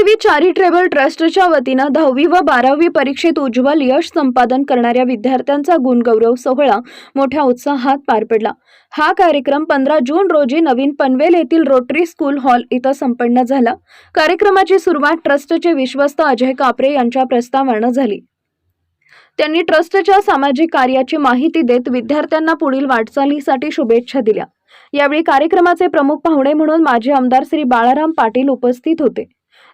Devi charitable ट्रस्टच्या वतीनं दहावी व बारावी परीक्षेत उज्ज्वल यश संपादन करणाऱ्या विद्यार्थ्यांचा गुणगौरव सोहळा मोठ्या उत्साहात पार पडला. हा कार्यक्रम पंधरा जून रोजी नवीन पनवेल येथील रोटरी स्कूल हॉल इथं संपन्न झाला. कार्यक्रमाची सुरुवात ट्रस्टचे विश्वस्त अजय कापरे यांच्या प्रस्तावानं झाली. त्यांनी ट्रस्टच्या सामाजिक कार्याची माहिती देत विद्यार्थ्यांना पुढील वाटचालीसाठी शुभेच्छा दिल्या. यावेळी कार्यक्रमाचे प्रमुख पाहुणे म्हणून माजी आमदार श्री बाळाराम पाटील उपस्थित होते.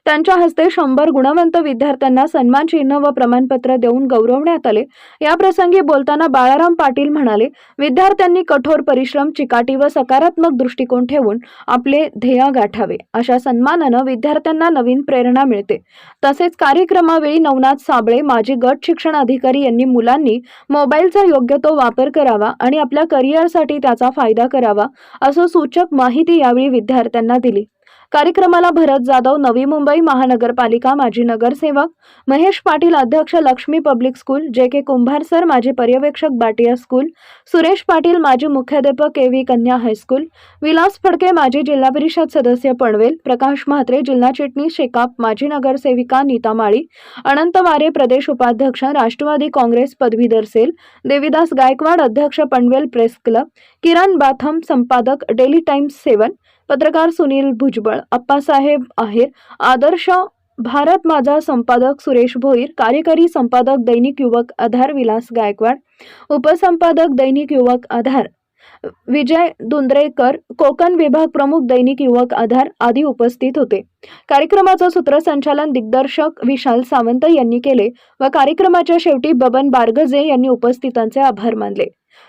त्यांच्या हस्ते शंभर गुणवंत विद्यार्थ्यांना सन्मान चिन्ह व प्रमाणपत्र देऊन गौरवण्यात आले. याप्रसंगी बोलताना बाळाराम पाटील म्हणाले विद्यार्थ्यांनी कठोर परिश्रम चिकाटी व सकारात्मक दृष्टिकोन ठेवून आपले ध्येय गाठावे. अशा सन्मानानं विद्यार्थ्यांना नवीन प्रेरणा मिळते. तसेच कार्यक्रमावेळी नवनाथ साबळे माजी गट शिक्षण अधिकारी यांनी मुलांनी मोबाईलचा योग्य तो वापर करावा आणि आपल्या करिअरसाठी त्याचा फायदा करावा असं सूचक माहिती यावेळी विद्यार्थ्यांना दिली. कार्यक्रमाला भरत जाधव नवी मुंबई महानगरपालिका माजी नगरसेवक महेश पाटील अध्यक्ष लक्ष्मी पब्लिक स्कूल जे के कुंभार सर माजी पर्यवेक्षक बाटिया स्कूल सुरेश पाटील माजी मुख्याध्यापक K V Kanya high school Vilas Phadke माजी जिल्हा परिषद सदस्य पणवेल प्रकाश म्हात्रे जिल्हा चिटणीस शेकाप माजी नगरसेविका नीता माळी अनंत वारे प्रदेश उपाध्यक्ष राष्ट्रवादी काँग्रेस पदवीधर सेल देविदास गायकवाड अध्यक्ष पनवेल प्रेस क्लब किरण बाथम संपादक डेली टाइम्स सेवन पत्रकार सुनील भुजबळ अप्पासाहेब आहेर आदर्श भारत माझा संपादक सुरेश भोईर कार्यकारी संपादक दैनिक युवक आधार विलास गायकवाड उपसंपादक दैनिक युवक आधार विजय दुंद्रेकर कोकण विभाग प्रमुख दैनिक युवक आधार आदी उपस्थित होते. कार्यक्रमाचं सूत्रसंचालन दिग्दर्शक विशाल सावंत यांनी केले व कार्यक्रमाच्या शेवटी बबन बारगजे यांनी उपस्थितांचे आभार मानले.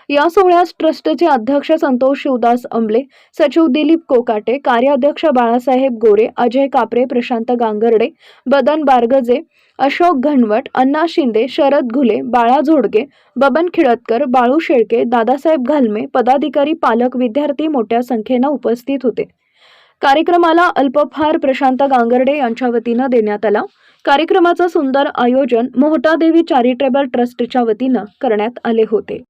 या सोहळ्यास ट्रस्टचे अध्यक्ष संतोष शिवदास अंबले सचिव दिलीप कोकाटे कार्याध्यक्ष बाळासाहेब गोरे अजय कापरे प्रशांत गांगर्डे बदन बारगजे अशोक घनवट अण्णा शिंदे शरद घुले बाळा झोडगे बबन खिळतकर बाळू शेळके दादासाहेब घालमे पदाधिकारी पालक विद्यार्थी मोठ्या संख्येनं उपस्थित होते. कार्यक्रमाला अल्पफार प्रशांत गांगर्डे यांच्या वतीनं देण्यात आला. कार्यक्रमाचं सुंदर आयोजन मोहटादेवी चॅरिटेबल ट्रस्टच्या वतीनं करण्यात आले होते.